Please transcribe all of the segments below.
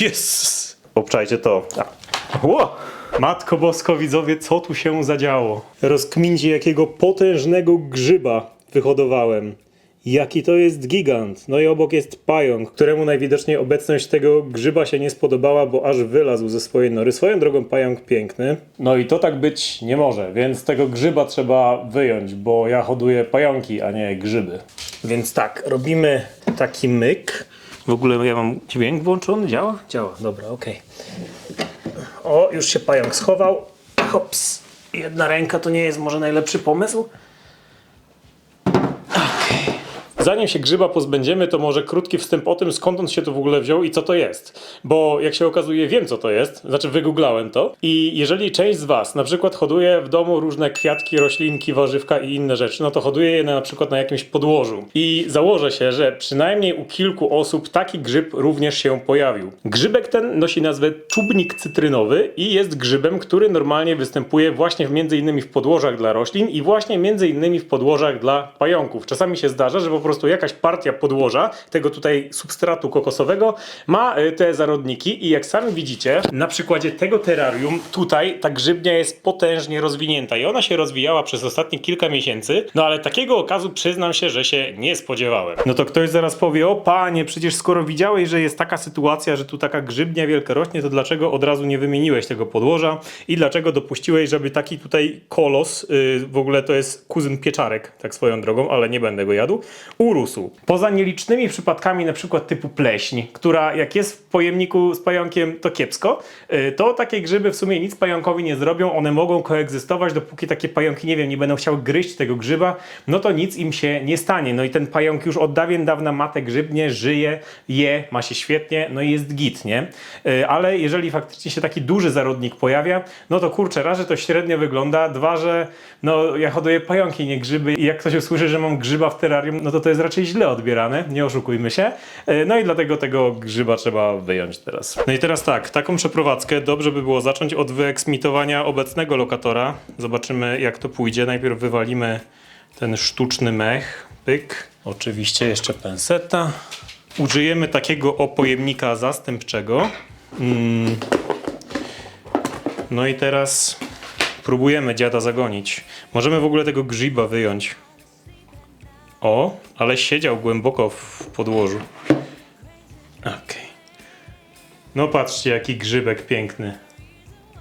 Jezus. Obczajcie to. Ło! Matko Bosko, widzowie, co tu się zadziało? Rozkmincie, jakiego potężnego grzyba wyhodowałem. Jaki to jest gigant. No i obok jest pająk, któremu najwidoczniej obecność tego grzyba się nie spodobała, bo aż wylazł ze swojej nory. Swoją drogą pająk piękny. No i to tak być nie może, więc tego grzyba trzeba wyjąć, bo ja hoduję pająki, a nie grzyby. Więc tak, robimy taki myk. W ogóle ja mam dźwięk włączony? Działa? Działa, dobra, okej. O, już się pająk schował. Hops. Jedna ręka to nie jest może najlepszy pomysł. Zanim się grzyba pozbędziemy, to może krótki wstęp o tym, skąd on się tu w ogóle wziął i co to jest. Bo jak się okazuje, wiem co to jest, znaczy wygooglałem to. I jeżeli część z Was na przykład hoduje w domu różne kwiatki, roślinki, warzywka i inne rzeczy, no to hoduje je na, przykład na jakimś podłożu. I założę się, że przynajmniej u kilku osób taki grzyb również się pojawił. Grzybek ten nosi nazwę czubnik cytrynowy i jest grzybem, który normalnie występuje właśnie między innymi w podłożach dla roślin i właśnie między innymi w podłożach dla pająków. Czasami się zdarza, że po jakaś partia podłoża tego tutaj substratu kokosowego ma y, te zarodniki i jak sami widzicie, na przykładzie tego terrarium tutaj ta grzybnia jest potężnie rozwinięta i ona się rozwijała przez ostatnie kilka miesięcy, no ale takiego okazu przyznam się, że się nie spodziewałem. No to ktoś zaraz powie, o panie, przecież skoro widziałeś, że jest taka sytuacja, że tu taka grzybnia wielka rośnie, to dlaczego od razu nie wymieniłeś tego podłoża i dlaczego dopuściłeś, żeby taki tutaj kolos, y, w ogóle to jest kuzyn pieczarek, tak swoją drogą, ale nie będę go jadł, urósł. Poza nielicznymi przypadkami przykład typu pleśń, która jak jest w pojemniku z pająkiem, to kiepsko, y, to takie grzyby w sumie nic pająkowi nie zrobią, one mogą koegzystować, dopóki takie pająki, nie wiem, nie będą chciały gryźć tego grzyba, no to nic im się nie stanie. No i ten pająk już od dawien dawna ma te grzybnie, żyje, je, ma się świetnie, no i jest git, nie? Y, Ale jeżeli faktycznie się taki duży zarodnik pojawia, no to kurczę, raz, że to średnio wygląda, dwa, że no ja hoduję pająki, nie grzyby i jak ktoś usłyszy, że mam grzyba w terrarium, no to to jest raczej źle odbierane, nie oszukujmy się. Y, No i dlatego tego grzyba trzeba wyjąć teraz. No i teraz tak, taką przeprowadzkę dobrze by było zacząć od wyeksmitowania obecnego lokatora. Zobaczymy jak to pójdzie. Najpierw wywalimy ten sztuczny mech, pyk. Oczywiście jeszcze penseta. Użyjemy takiego opojemnika zastępczego. Mm. No i teraz próbujemy dziada zagonić. Możemy w ogóle tego grzyba wyjąć. O, ale siedział głęboko w podłożu. Okej. No patrzcie, jaki grzybek piękny.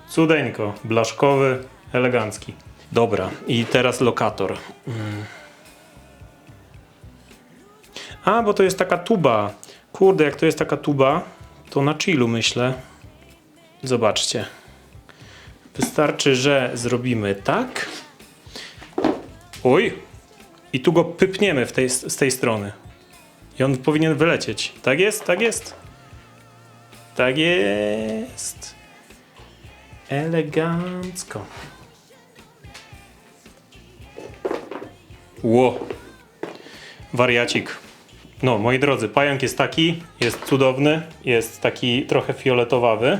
Cudeńko, blaszkowy, elegancki. Dobra, i teraz lokator. Mm. A, bo to jest taka tuba. Kurde, jak to jest taka tuba, to na chillu myślę. Zobaczcie. Wystarczy, że zrobimy tak. Oj. I tu go pypniemy w tej, z tej strony. I on powinien wylecieć. Tak jest, tak jest. Tak jest. Elegancko. Ło. Wariacik. No, moi drodzy, pająk jest taki, jest cudowny, jest taki trochę fioletowawy.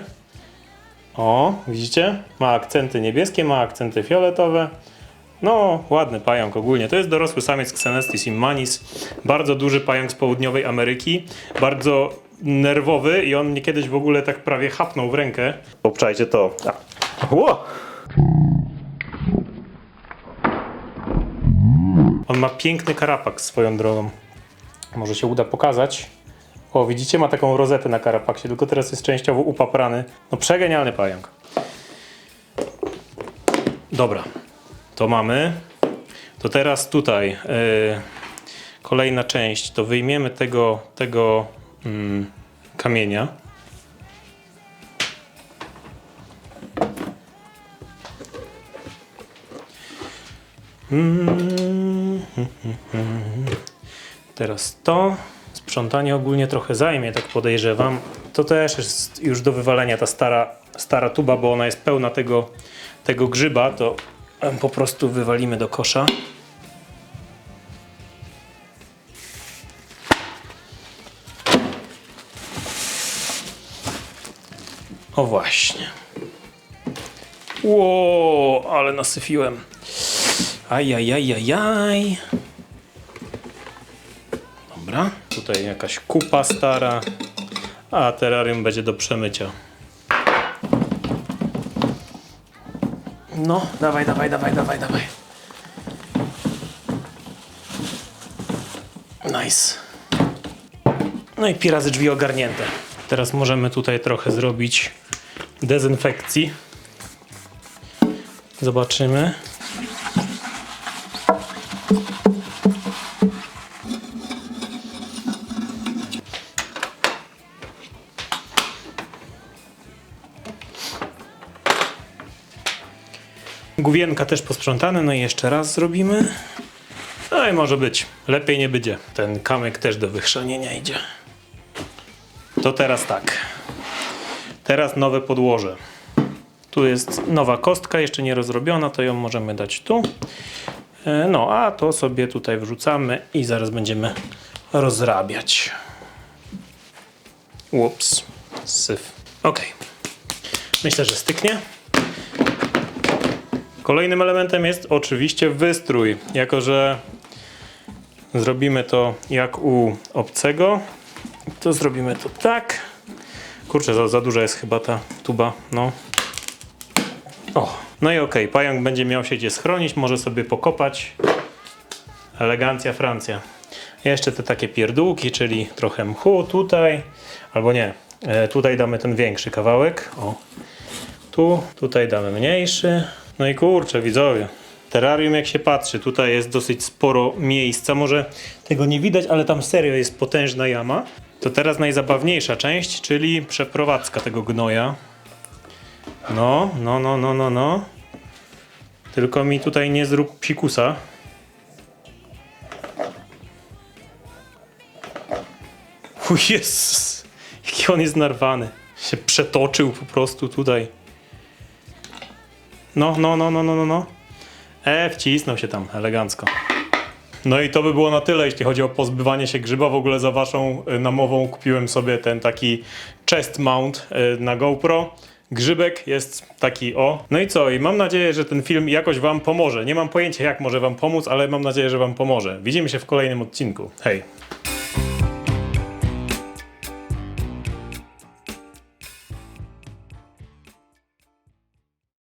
O, widzicie? Ma akcenty niebieskie, ma akcenty fioletowe. No, ładny pająk ogólnie. To jest dorosły samiec Xenestis immanis. Bardzo duży pająk z południowej Ameryki. Bardzo nerwowy i on mnie kiedyś w ogóle tak prawie chapnął w rękę. Obczajcie to. A. Ło! On ma piękny karapak swoją drogą. Może się uda pokazać. O, widzicie, ma taką rozetę na karapaksie, tylko teraz jest częściowo upaprany. No przegenialny pająk. Dobra, to mamy. To teraz tutaj yy, kolejna część. To wyjmiemy tego, tego mm, kamienia. Teraz to. Sprzątanie ogólnie trochę zajmie, tak podejrzewam. To też jest już do wywalenia ta stara, stara tuba, bo ona jest pełna tego, tego grzyba. To po prostu wywalimy do kosza. O właśnie. Ło, ale nasyfiłem. Ajajajajaj. Dobra, tutaj jakaś kupa stara. a terrarium będzie do przemycia. No, dawaj, dawaj, dawaj, dawaj, dawaj. Nice. No i pi razy drzwi ogarnięte. Teraz możemy tutaj trochę zrobić dezynfekcji. Zobaczymy. Główienka też posprzątane, no i jeszcze raz zrobimy. No i może być. Lepiej nie będzie. Ten kamyk też do wychrzanienia idzie. To teraz tak. Teraz nowe podłoże. Tu jest nowa kostka, jeszcze nie rozrobiona, to ją możemy dać tu. E, No, a to sobie tutaj wrzucamy i zaraz będziemy rozrabiać. Ups, syf. Ok. Myślę, że styknie. Kolejnym elementem jest oczywiście wystrój. Jako, że zrobimy to jak u obcego, to zrobimy to tak. Kurczę, za, za duża jest chyba ta tuba. No. O. No i okej, pająk będzie miał się gdzie schronić, może sobie pokopać. Elegancja Francja. Jeszcze te takie pierdółki, czyli trochę mchu tutaj, albo nie. E, tutaj damy ten większy kawałek. O. Tu, tutaj damy mniejszy. No i kurczę, widzowie. Terrarium jak się patrzy, tutaj jest dosyć sporo miejsca. Może tego nie widać, ale tam serio jest potężna jama. To teraz najzabawniejsza część, czyli przeprowadzka tego gnoja. No, no, no, no, no, no. Tylko mi tutaj nie zrób psikusa. O Jezus, jaki on jest narwany. Się przetoczył po prostu tutaj. No, no, no, no, no, no, no. E, wcisnął się tam elegancko. No i to by było na tyle, jeśli chodzi o pozbywanie się grzyba. W ogóle za waszą y, namową kupiłem sobie ten taki chest mount y, na GoPro. Grzybek jest taki o. No i co? I mam nadzieję, że ten film jakoś wam pomoże. Nie mam pojęcia jak może wam pomóc, ale mam nadzieję, że wam pomoże. Widzimy się w kolejnym odcinku. Hej!